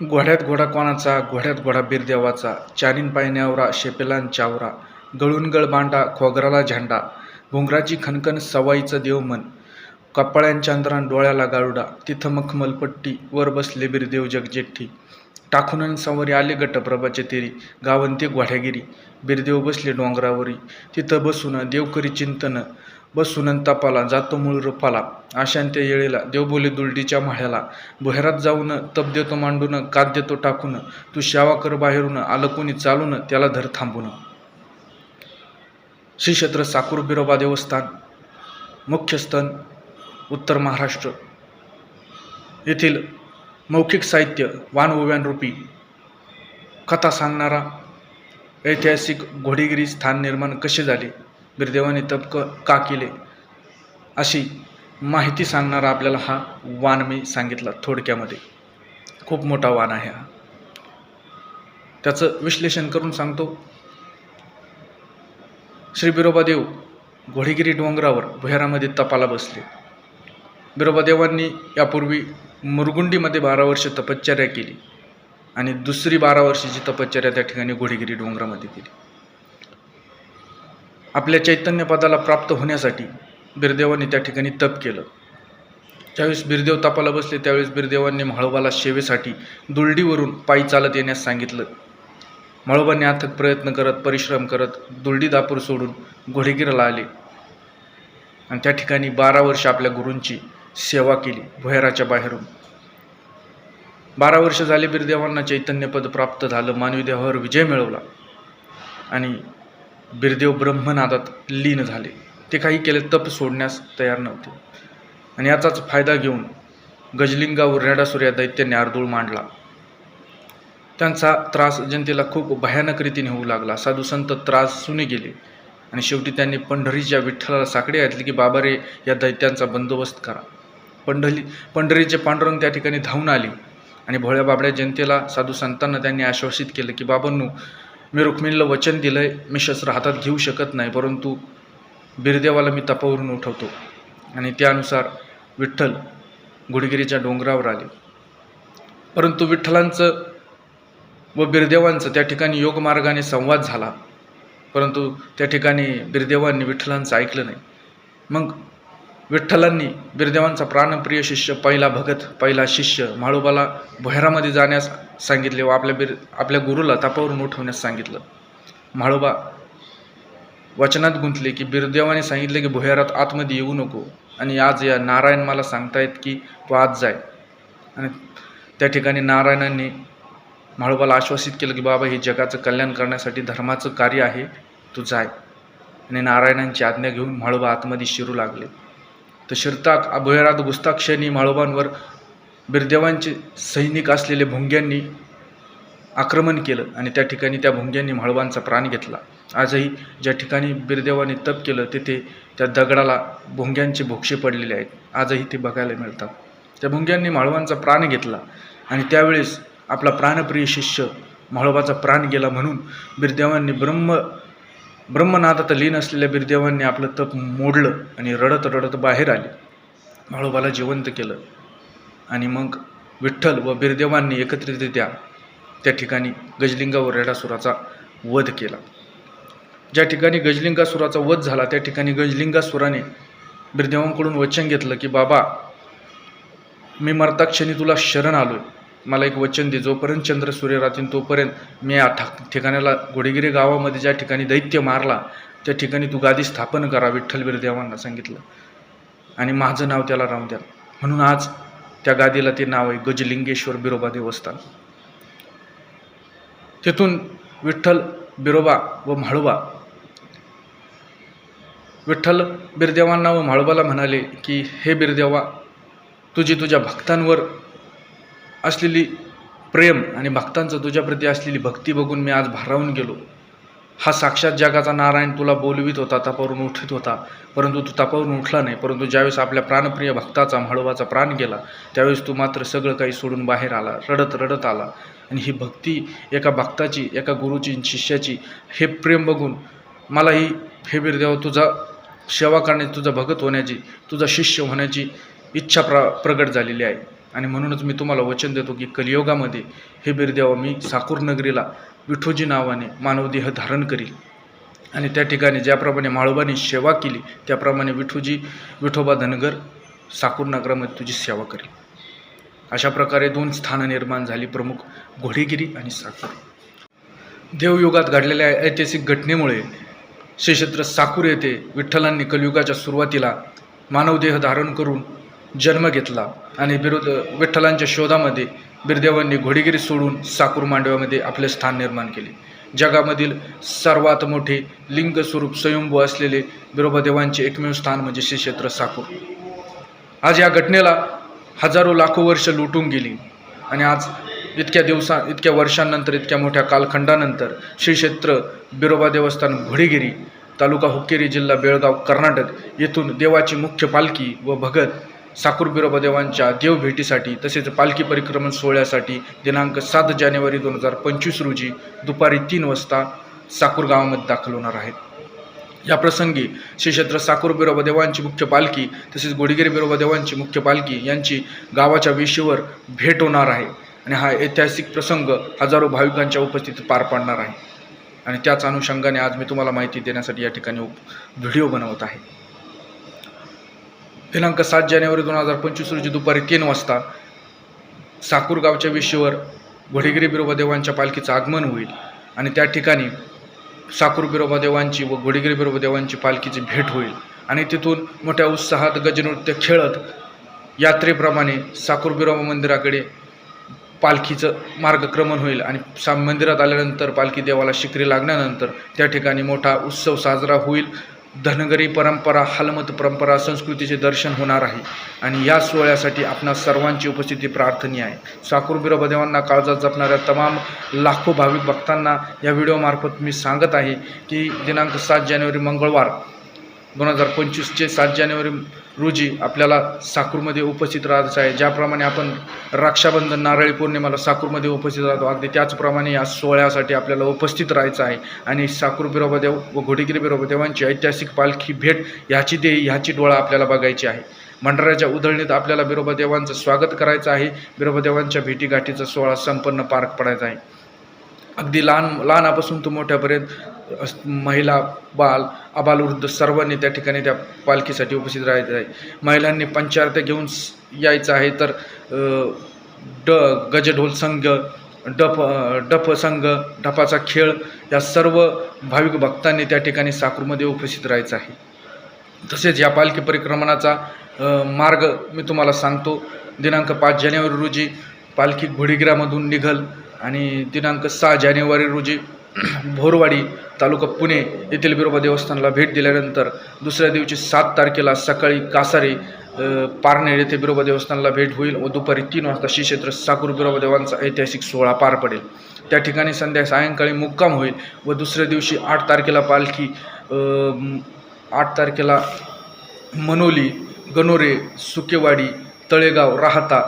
घोड्यात घोडा कोणाचा घोड्यात घोडा बिरदेवाचा चारीन पायण्यावरा शेपेलान चावरा गळून गळ बांडा खोगराला झेंडा भुंगराची खनखन सवाईचं देव मन कपाळ्यांच्या डोळ्याला गारुडा तिथं मखमलपट्टी वर बसले बिरदेव जगजेट्टी टाकून संवरी आले गटप्रभाचे तेरी गावंते घोड्यागिरी बिरदेव बसले डोंगरावरी तिथं बसून देवकरी चिंतन बसून तपाला जातो मूळ रूपाला. आशांत्य येळेला देवबोली दुलडीच्या माळ्याला भुहेरात जाऊन तप देतो मांडून कात देतो टाकून. तू शावा कर बाहेरून आलं कोणी चालून त्याला धर थांबून. श्री क्षेत्र साकूर बिरोबा देवस्थान मुख्य स्थान उत्तर महाराष्ट्र. येथील मौखिक साहित्य वान ओव्यानरूपी कथा सांगणारा ऐतिहासिक घोडेगिरी स्थान निर्माण कसे झाले? बिरदेवाने तप क का केले? अशी माहिती सांगणारा आपल्याला हा वान मी सांगितला थोडक्यामध्ये. खूप मोठा वान आहे हा. त्याचं विश्लेषण करून सांगतो. श्री बिरोबादेव घोडेगिरी डोंगरावर भुयारामध्ये तपाला बसले. बिरोबादेवांनी यापूर्वी मुरगुंडीमध्ये बारा वर्ष तपश्चर्या केली आणि दुसरी बारा वर्षाची तपश्चर्या त्या ठिकाणी घोडेगिरी डोंगरामध्ये केली. आपल्या चैतन्यपदाला प्राप्त होण्यासाठी बिरदेवांनी त्या ठिकाणी तप केलं. ज्यावेळेस बिरदेव तपाला बसले त्यावेळेस बिरदेवांनी म्हाळोबाला सेवेसाठी दुलडीवरून पायी चालत येण्यास सांगितलं. म्हाळोबांनी अथक प्रयत्न करत परिश्रम करत दुलडी दापूर सोडून घोडेगिराला आले. आणि त्या ठिकाणी बारा वर्ष आपल्या गुरूंची सेवा केली भुयाराच्या बाहेरून. बारा वर्ष झाले बिरदेवांना चैतन्यपद प्राप्त झालं मानवी देहावर विजय मिळवला. आणि बिरदेव ब्रह्मनादात लीन झाले. ते काही केले तप सोडण्यास तयार नव्हते. आणि याचाच फायदा घेऊन गजलिंगावर रेडासूर या दैत्याने अर्दूळ मांडला. त्यांचा त्रास जनतेला खूप भयानक रीतीने होऊ लागला. साधू संत त्रास सुने गेले. आणि शेवटी त्यांनी पंढरीच्या विठ्ठलाला साकडे घातली की बाबा रे या दैत्यांचा बंदोबस्त करा. पंढरी पंढरीचे पांडुरंग त्या ठिकाणी धावून आली. आणि भोळ्या बाबड्या जनतेला साधू संतांना त्यांनी आश्वासित केलं की बाबांनो मी रुक्मिणीला वचन दिलं आहे मी शस्त्र हातात घेऊ शकत नाही परंतु बिरदेवाला मी तपावरून उठवतो. आणि त्यानुसार विठ्ठल गुडगिरीच्या डोंगरावर आले. परंतु विठ्ठलांचं व बिरदेवांचं त्या ठिकाणी योगमार्गाने संवाद झाला. परंतु त्या ठिकाणी बिरदेवांनी विठ्ठलांचं ऐकलं नाही. मग विठ्ठलांनी बिरदेवांचा प्राणप्रिय शिष्य पहिला भगत पहिला शिष्य म्हाळोबाला भैरामध्ये जाण्यास सांगितले व आपल्या बिर आपल्या गुरुला तापावरून उठवण्यास सांगितलं. म्हाळोबा वचनात गुंतले की बिरदेवाने सांगितले की भुयारात आतमध्ये येऊ नको आणि आज या नारायण मला सांगतायत की तू आज जाय. आणि त्या ठिकाणी नारायणांनी म्हाळोबाला आश्वासित केलं की बाबा हे जगाचं कल्याण करण्यासाठी धर्माचं कार्य आहे तू जाय. आणि नारायणांची आज्ञा घेऊन म्हाळोबा आतमध्ये शिरू लागले. तर शिरताक अभयरात गुस्ताक्षणी म्हाळोबांवर बिरदेवांचे सैनिक असलेले भुंग्यांनी आक्रमण केलं आणि त्या ठिकाणी त्या भुंग्यांनी म्हाळोबांचा प्राण घेतला. आजही ज्या ठिकाणी बिरदेवाने तप केलं तिथे त्या दगडाला भुंग्यांचे भोक्षे पडलेले आहेत. आजही ते बघायला मिळतात. त्या भुंग्यांनी म्हाळोबांचा प्राण घेतला आणि त्यावेळेस आपला प्राणप्रिय शिष्य म्हाळोबाचा प्राण गेला म्हणून बिरदेवांनी ब्रह्म ब्रह्मनादात लीन असलेल्या बिरदेवांनी आपलं तप मोडलं आणि रडत रडत बाहेर आले. म्हाळोबाला जिवंत केलं. आणि मग विठ्ठल व बिरदेवांनी एकत्रितरित्या त्या ठिकाणी गजलिंगावर रेडासुराचा वध केला. ज्या ठिकाणी गजलिंगासुराचा वध झाला त्या ठिकाणी गजलिंगासुराने बिरदेवांकडून वचन घेतलं की बाबा मी मरताक्षणी तुला शरण आलो आहे मला एक वचन दे जोपर्यंत चंद्र सूर्य राहतील तोपर्यंत मी या ठा ठिकाणाला घोडेगिरी गावामध्ये ज्या ठिकाणी दैत्य मारला त्या ठिकाणी तू गादी स्थापन करा विठ्ठल बिरदेवांना सांगितलं. आणि माझं नाव त्याला राहून द्या. म्हणून आज त्या गादीला ते नाव आहे गजलिंगेश्वर बिरोबा देवस्थान. तिथून विठ्ठल बिरोबा व म्हाळोबा विठ्ठल बिरदेवांना व म्हाळोबाला म्हणाले की हे बिरदेवा तुझी तुझ्या भक्तांवर असलेली प्रेम आणि भक्तांचं तुझ्याप्रती असलेली भक्ती बघून मी आज भारावून गेलो. हा साक्षात जगाचा नारायण तुला बोलवित होता तापावरून उठत होता. परंतु तू तापावरून उठला नाही परंतु ज्यावेळेस आपल्या प्राणप्रिय भक्ताचा म्हाळोबाचा प्राण गेला त्यावेळेस तू मात्र सगळं काही सोडून बाहेर आला रडत रडत आला. आणि ही भक्ती एका भक्ताची एका गुरुची शिष्याची हे प्रेम बघून मलाही हे बिरदेव तुझा सेवा करण्याची तुझा भगत होण्याची तुझा शिष्य होण्याची इच्छा प्र प्रगट झालेली आहे. आणि म्हणूनच मी तुम्हाला वचन देतो की कलियुगामध्ये हे बिरदेवा मी साकूर नगरीला विठोजी नावाने मानवदेह धारण करील. आणि त्या ठिकाणी ज्याप्रमाणे माळोबाने सेवा केली त्याप्रमाणे विठोजी विठोबा धनगर साकूर नगरामध्ये तुझी सेवा करेल. अशा प्रकारे दोन स्थानं निर्माण झाली प्रमुख घोडेगिरी आणि साकूर. देवयुगात घडलेल्या ऐतिहासिक घटनेमुळे श्रीक्षेत्र साकूर येथे विठ्ठलांनी कलियुगाच्या सुरुवातीला मानवदेह धारण करून जन्म घेतला. आणि बिरुद विठ्ठलांच्या शोधामध्ये बिरदेवांनी घोडेगिरी सोडून साकूर मांडव्यामध्ये आपले स्थान निर्माण केले. जगामधील सर्वात मोठे लिंग स्वरूप स्वयंभू असलेले बिरोबादेवांचे एकमेव स्थान म्हणजे श्रीक्षेत्र साकूर. आज या घटनेला हजारो लाखो वर्ष लुटून गेली आणि आज इतक्या दिवसा इतक्या वर्षांनंतर इतक्या मोठ्या कालखंडानंतर श्रीक्षेत्र बिरोबा देवस्थान घोडेगिरी तालुका हुक्केरी जिल्हा बेळगाव कर्नाटक येथून देवाची मुख्य पालखी व भगत साकूर बिरोबा देवांच्या देवभेटीसाठी तसेच पालखी परिक्रमण सोहळ्यासाठी दिनांक सात जानेवारी दोन हजार पंचवीस रोजी दुपारी तीन वाजता साकूर गावामध्ये दाखल होणार आहेत. या प्रसंगी श्री क्षेत्र साकूर बिरोबा देवांची मुख्य पालखी तसेच गोडीगिरी बिरोबा देवांची मुख्य पालखी यांची गावाच्या वेशीवर भेट होणार आहे आणि हा ऐतिहासिक प्रसंग हजारो भाविकांच्या उपस्थितीत पार पाडणार आहे. आणि त्याच अनुषंगाने आज मी तुम्हाला माहिती देण्यासाठी या ठिकाणी व्हिडिओ बनवत आहे. दिनांक सात जानेवारी दोन हजार पंचवीस रोजी दुपारी तीन वाजता साकूरगावच्या वेशीवर घोडेगिरी बिरोबादेवांच्या पालखीचं आगमन होईल. आणि त्या ठिकाणी साकूर बिरोबा देवांची व घोडेगिरी बिरोबादेवांची पालखीची भेट होईल. आणि तिथून मोठ्या उत्साहात गजनृत्य खेळत यात्रेप्रमाणे साकूर बिरोबा मंदिराकडे पालखीचं मार्गक्रमण होईल. आणि सा मंदिरात आल्यानंतर पालखी देवाला शिकरी लागल्यानंतर त्या ठिकाणी मोठा उत्सव साजरा होईल. धनगरी परंपरा हलमत परंपरा संस्कृतीचे दर्शन होणार आहे. आणि या सोहळ्यासाठी आपणा सर्वांची उपस्थिती प्रार्थनीय आहे. साकूर बिरोबदेवांना काळजात जपणाऱ्या तमाम लाखो भाविक भक्तांना या व्हिडिओमार्फत मी सांगत आहे की दिनांक सात जानेवारी मंगळवार दोन हजार पंचवीसचे सात जानेवारी रोजी आपल्याला साकूरमध्ये उपस्थित राहायचं आहे. ज्याप्रमाणे आपण रक्षाबंधन नारळी पौर्णिमेला साकूरमध्ये उपस्थित राहतो. अगदी त्याचप्रमाणे या सोहळ्यासाठी आपल्याला उपस्थित राहायचं आहे. आणि साकूर बिरोबादेव व घोडेगिरी बिरोबादेवांची ऐतिहासिक पालखी भेट ह्याची दे ह्याची डोळा आपल्याला बघायची आहे. मंडळाच्या उधळणीत आपल्याला बिरोबादेवांचं स्वागत करायचं आहे. बिरोबादेवांच्या भेटीगाठीचा सोहळा संपन्न पार पडायचा आहे. अगदी लहान लहानापासून तो मोठ्यापर्यंत महिला बाल अबालवृद्ध सर्वांनी त्या ठिकाणी त्या पालखीसाठी उपस्थित राहायचं आहे. महिलांनी पंचारत्या घेऊन यायचं आहे तर ड गजढोल संघ डप डप संघ डपाचा खेळ या सर्व भाविक भक्तांनी त्या ठिकाणी साकूरमध्ये उपस्थित राहायचं आहे. तसेच या पालखी परिक्रमणाचा मार्ग मी तुम्हाला सांगतो. दिनांक पाच जानेवारी रोजी पालखी घोडीगिरामधून निघल आणि दिनांक सहा जानेवारी रोजी भोरवाडी तालुका पुणे येथील बिरोबा देवस्थानला भेट दिल्यानंतर दुसऱ्या दिवशी सात तारखेला सकाळी कासारे पारनेर येथे बिरोबा देवस्थानला भेट होईल व दुपारी तीन वाजता श्रीक्षेत्र साकूर बिरोबा देवांचा ऐतिहासिक सोहळा पार पडेल. त्या ठिकाणी संध्या सायंकाळी मुक्काम होईल व दुसऱ्या दिवशी आठ तारखेला पालखी आठ तारखेला मनोली गणोरे सुकेवाडी तळेगाव राहता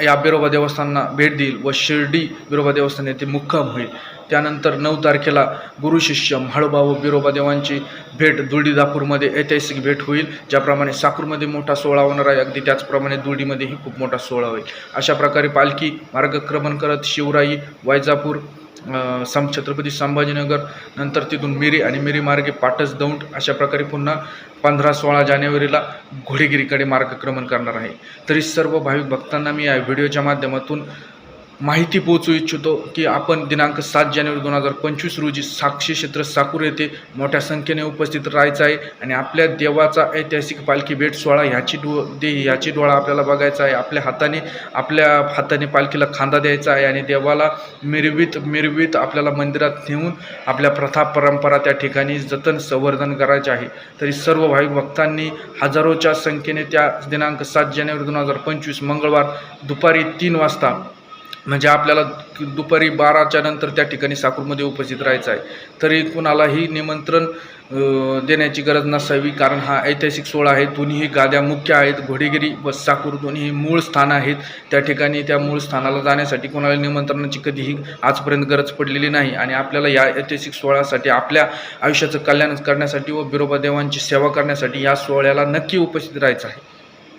या बिरोबा देवस्थानना भेट देईल व शिर्डी बिरोबा देवस्थान येथे मुक्काम होईल. त्यानंतर नऊ तारखेला गुरुशिष्य म्हाळोबा व बिरोबा देवांची भेट दुर्डीदापूरमध्ये ऐतिहासिक भेट होईल ज्याप्रमाणे साकूरमध्ये मोठा सोहळा होणार आहे. अगदी त्याचप्रमाणे दुर्डीमध्येही खूप मोठा सोहळा होईल. अशा प्रकारे पालखी मार्गक्रमण करत शिवराई वायजापूर सम छत्रपती संभाजीनगर नंतर तिथून मिरी आणि मिरी मार्गे पाटस दौंड अशा प्रकारे पुन्हा पंधरा सोळा जानेवारीला घोडेगिरीकडे मार्गक्रमण करणार आहे. तरी सर्व भाविक भक्तांना मी या व्हिडिओच्या माध्यमातून माहिती पोहोचू इच्छितो की आपण दिनांक सात जानेवारी दोन हजार पंचवीस रोजी साक्षी क्षेत्र साकूर येथे मोठ्या संख्येने उपस्थित राहायचं आहे आणि आपल्या देवाचा ऐतिहासिक पालखी भेट सोहळा ह्याची डो दे ह्याची डोळा आपल्याला बघायचा आहे. आपल्या हाताने आपल्या हाताने पालखीला खांदा द्यायचा आहे आणि देवाला मिरवीत मिरवीत आपल्याला मंदिरात नेऊन आपल्या प्रथा परंपरा त्या ठिकाणी जतन संवर्धन करायचे आहे. तरी सर्व भाविक भक्तांनी हजारोच्या संख्येने त्या दिनांक सात जानेवारी दोन हजार पंचवीस मंगळवार दुपारी तीन वाजता म्हणजे आपल्याला दुपारी बाराच्या नंतर त्या ठिकाणी साकूरमध्ये उपस्थित राहायचं आहे. तरी कुणालाही निमंत्रण देण्याची गरज नसावी कारण हा ऐतिहासिक सोहळा आहे. दोन्हीही गाद्या मुख्य आहेत. घोडेगिरी व साकूर दोन्ही मूळ स्थान आहेत. त्या ठिकाणी त्या मूळ स्थानाला जाण्यासाठी कोणाला निमंत्रणाची कधीही आजपर्यंत गरज पडलेली नाही. आणि आपल्याला या ऐतिहासिक सोहळ्यासाठी आपल्या आयुष्याचं कल्याण करण्यासाठी व बिरोबा देवांची सेवा करण्यासाठी या सोहळ्याला नक्की उपस्थित राहायचं आहे.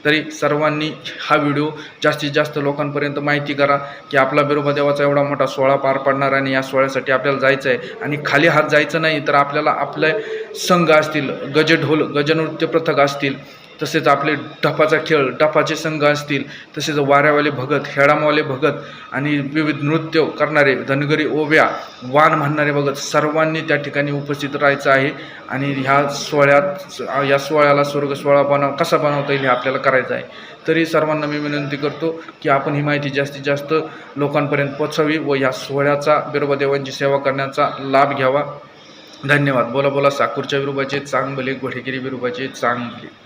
तरी सर्वांनी हा व्हिडिओ जास्तीत जास्त लोकांपर्यंत माहिती करा की आपला बिरोबा देवाचा एवढा मोठा सोहळा पार पडणार आणि या सोहळ्यासाठी आपल्याला जायचं आहे आणि खाली हात जायचं नाही तर आपल्याला आपले संघ असतील गजढोल गजनृत्य पथक असतील तसेच आपले डफाचा खेळ डफाचे संघ असतील तसेच वाऱ्यावाले भगत हेडामवाले भगत आणि विविध नृत्य करणारे धनगरी ओव्या वाण म्हणणारे भगत सर्वांनी त्या ठिकाणी उपस्थित राहायचं आहे आणि ह्या सोहळ्यात या सोहळ्याला स्वर्ग सोहळा बनव कसा बनवता येईल हे आपल्याला करायचं आहे. तरी सर्वांना मी विनंती करतो की आपण ही माहिती जास्तीत जास्त लोकांपर्यंत पोचावी व या सोहळ्याचा बिरोबा देवांची सेवा करण्याचा लाभ घ्यावा. धन्यवाद. बोला बोला साकूरच्या विरूपाचे चांगले घोडेगिरी विरूपाचे चांगले.